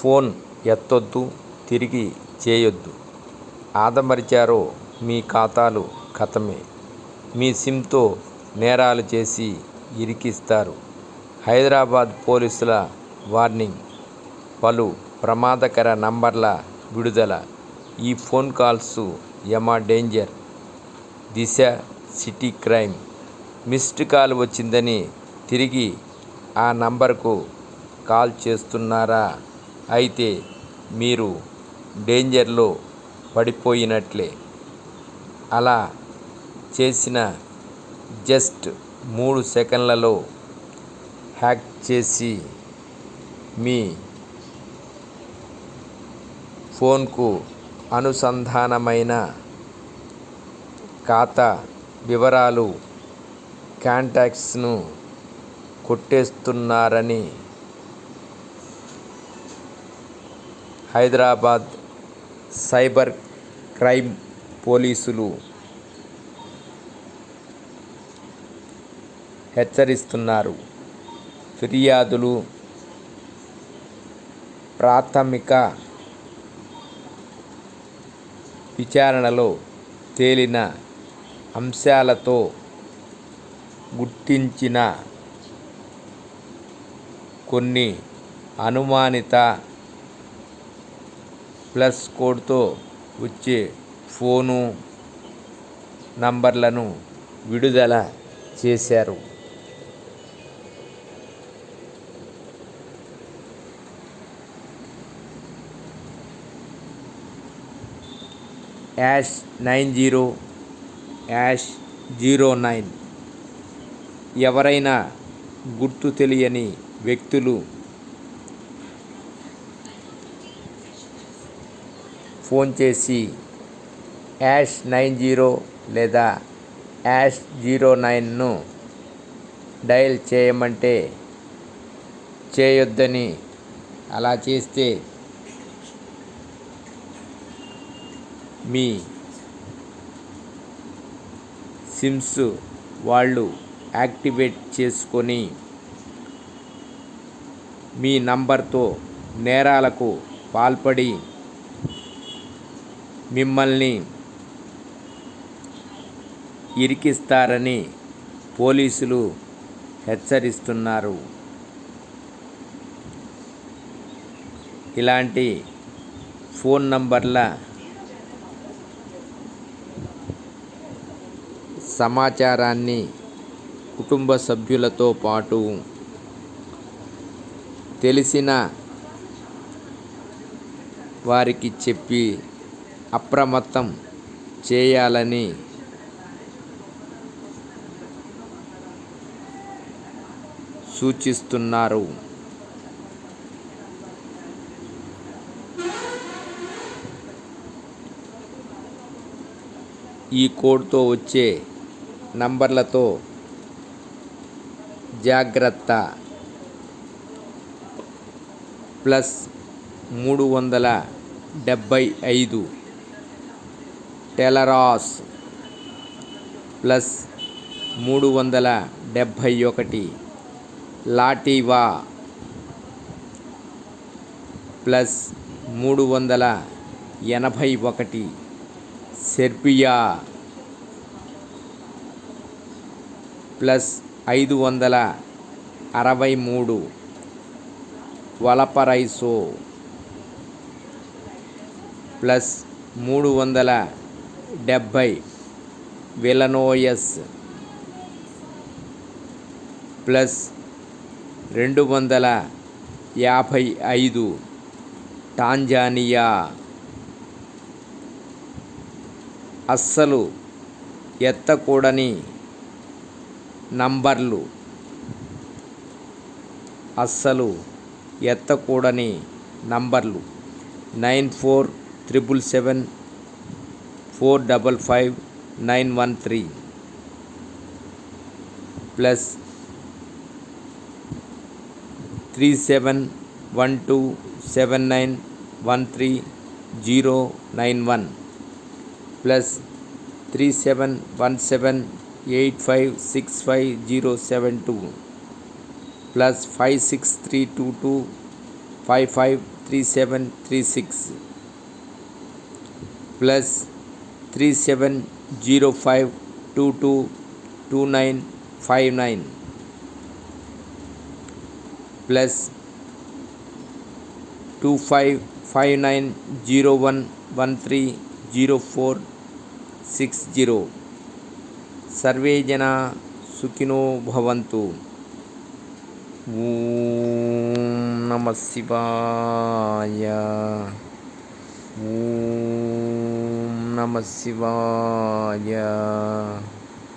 Phone ఎత్తొద్దు తిరిగి చేయొద్దు. ఆదమరిచారో మీ ఖాతాలు ఖతమే. మీ సిమ్తో నేరాలు చేసి ఇరికిస్తారు. హైదరాబాద్ పోలీసుల వార్నింగ్. పలు ప్రమాదకర నంబర్ల విడుదల. ఈ phone calls యమా danger. Disha city crime. Missed call వచ్చిందని తిరిగి ఆ నంబర్కు కాల్ చేస్తున్నారా? అయితే మీరు డేంజర్లో పడిపోయినట్లే. అలా చేసిన జస్ట్ మూడు సెకండ్లలో హ్యాక్ చేసి మీ ఫోన్కు అనుసంధానమైన ఖాతా వివరాలు కాంటాక్ట్స్ను కొట్టేస్తున్నారని హైదరాబాద్ సైబర్ క్రైమ్ పోలీసులు హెచ్చరిస్తున్నారు. ఫిర్యాదులు ప్రాథమిక విచారణలో తేలిన అంశాలతో గుర్తించిన కొన్ని అనుమానిత ప్లస్ కోడ్తో వచ్చే ఫోను నంబర్లను విడుదల చేశారు. Hash nine zero hash zero nine. ఎవరైనా గుర్తు తెలియని వ్యక్తులు ఫోన్ చేసి యాష్ నైన్ జీరో లేదా యాష్ జీరో నైన్ను డయల్ చేయమంటే చేయొద్దని అలా చేస్తే మీ సిమ్స్ వాళ్ళు యాక్టివేట్ చేసుకొని మీ నంబర్తో నేరాలకు పాల్పడి మిమ్మల్ని ఇరికిస్తారని పోలీసులు హెచ్చరిస్తున్నారు. ఇలాంటి ఫోన్ నంబర్ల సమాచారాన్ని కుటుంబ సభ్యులతో పాటు తెలిసిన వారికి చెప్పి అప్రమత్తం చేయాలని సూచిస్తున్నారు. ఈ కోడ్తో వచ్చే నంబర్లతో జాగ్రత్త. ప్లస్ మూడు వందల డెబ్భై ఐదు. టెలరాస్ ప్లస్ మూడు వందల డెబ్భై ఒకటి. లాటివా ప్లస్ మూడు వందల ఎనభై ఒకటి. సెర్బియా ప్లస్ ఐదు వందల అరవై మూడు. వలపరైసో ప్లస్ మూడు వందల డెబ్భై. విలనోయస్ ప్లస్ రెండు వందల యాభై ఐదు. టాంజానియా. అస్సలు ఎత్తకూడని నంబర్లు. అస్సలు ఎత్తకూడని నంబర్లు. Nine four triple seven four double five nine one three plus three seven one two seven nine one three zero nine one plus three seven one seven eight five six five zero seven two plus five six three two two five five three seven three six plus three seven zero five two two two nine five nine plus two five five nine zero one one three zero four six zero survey జన సుఖినో భవంతు. నమ శివాయ. ఓం నమ శివాయ